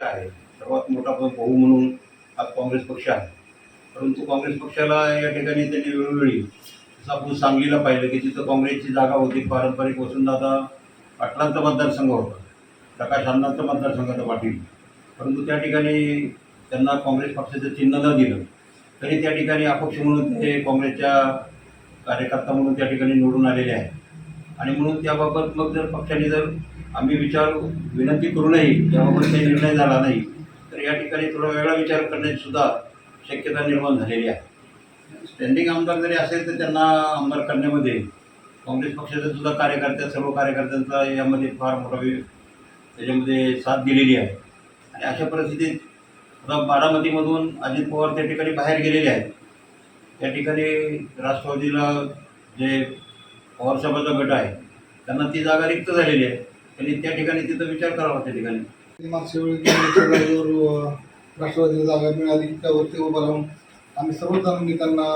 आहे. सर्वात मोठा प- भाऊ म्हणून आज काँग्रेस पक्ष आहे. परंतु काँग्रेस पक्षाला या ठिकाणी त्यांनी वेळोवेळी जसं आपण सांगलीला पाहिलं की तिथं काँग्रेसची जागा होती पारंपरिक वसुंधदादा पाटलांचा मतदारसंघ होता प्रकाश अण्णांचा मतदारसंघ होता पाटील परंतु त्या ठिकाणी त्यांना काँग्रेस पक्षाचं चिन्ह न दिलं तरी त्या ठिकाणी अपक्ष म्हणून ते काँग्रेसच्या कार्यकर्ता म्हणून त्या ठिकाणी निवडून आलेले आहेत. आणि म्हणून त्याबाबत मग जर पक्षाने जर आम्ही विचार विनंती करूनही त्याबाबत काही निर्णय झाला नाही. तर या ठिकाणी थोडा वेगळा विचार करण्याची सुद्धा शक्यता निर्माण झालेली आहे. स्टँडिंग आमदार जरी असेल तर त्यांना आमदार करण्यामध्ये काँग्रेस पक्षाचे सुद्धा कार्यकर्ते सर्व कार्यकर्त्यांचा यामध्ये फार मोठा त्याच्यामध्ये साथ दिलेली आहे. आणि अशा परिस्थितीत आता बारामतीमधून अजित पवार त्या ठिकाणी बाहेर गेलेले आहेत. त्या ठिकाणी राष्ट्रवादीला जे पवारसाहेबाचा गट आहे त्यांना ती जागा रिक्त झालेली आहे. त्यांनी त्या ठिकाणी तिथं विचार करावा त्या ठिकाणी. मागच्या वेळी राष्ट्रवादीला जागा मिळाली त्यावरती उभं राहून आम्ही सर्व जणांनी त्यांना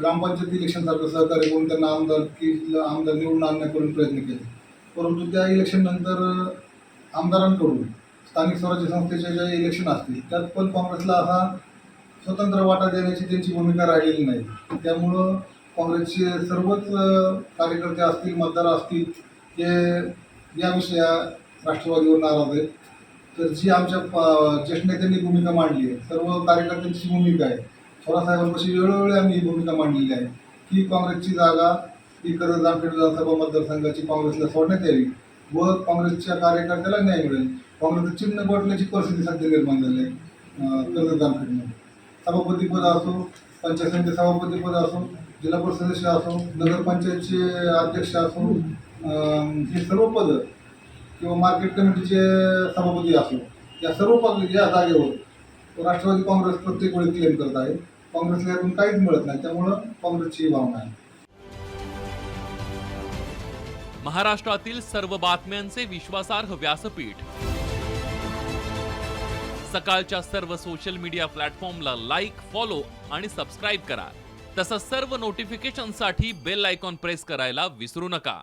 ग्रामपंचायत इलेक्शनसारखं सहकार्य करून त्यांना आमदार की आमदार निवडून आणण्याकडून प्रयत्न केले. परंतु त्या इलेक्शननंतर आमदारांकडून स्थानिक स्वराज्य संस्थेचे जे इलेक्शन असतील त्यात पण काँग्रेसला असा स्वतंत्र वाटा देण्याची त्यांची भूमिका राहिलेली नाही. त्यामुळं काँग्रेसचे सर्वच कार्यकर्ते असतील मतदार असतील ते या विषया राष्ट्रवादीवर नाराज आहेत. तर जी आमच्या प- ज्येष्ठ नेत्यांनी भूमिका मांडली आहे सर्व कार्यकर्त्यांची भूमिका आहे. थोरासाहेबांपाशी वेळोवेळी आम्ही ही भूमिका मांडलेली आहे. की काँग्रेसची जागा ही कर्ज जामखेड विधानसभा मतदारसंघाची काँग्रेसला सोडण्यात यावी व काँग्रेसच्या कार्यकर्त्याला न्याय मिळेल. काँग्रेसचं चिन्ह बदलण्याची परिस्थिती सध्या निर्माण झाली आहे कर्ज कर्जत जामखेडमध्ये सभापतीपद असो पंचायत समिती सभापतीपद असो जिल्हा परिषद सदस्य असो नगरपंचायतचे अध्यक्ष असो हे सर्व पद किंवा मार्केट कमिटीचे सभापती असो या सर्व पद या जागेवर राष्ट्रवादी काँग्रेस प्रत्येक वेळी क्लेम करत आहे काँग्रेसला यातून काहीच मिळत नाही. त्यामुळं काँग्रेसची भावना आहे. महाराष्ट्रातील सर्व बातम्यांचे विश्वासार्ह व्यासपीठ. सकाळच्या सर्व सोशल मीडिया प्लॅटफॉर्मला लाईक फॉलो आणि सबस्क्राईब करा. तसंच सर्व नोटिफिकेशनसाठी बेल आयकॉन प्रेस करायला विसरू नका.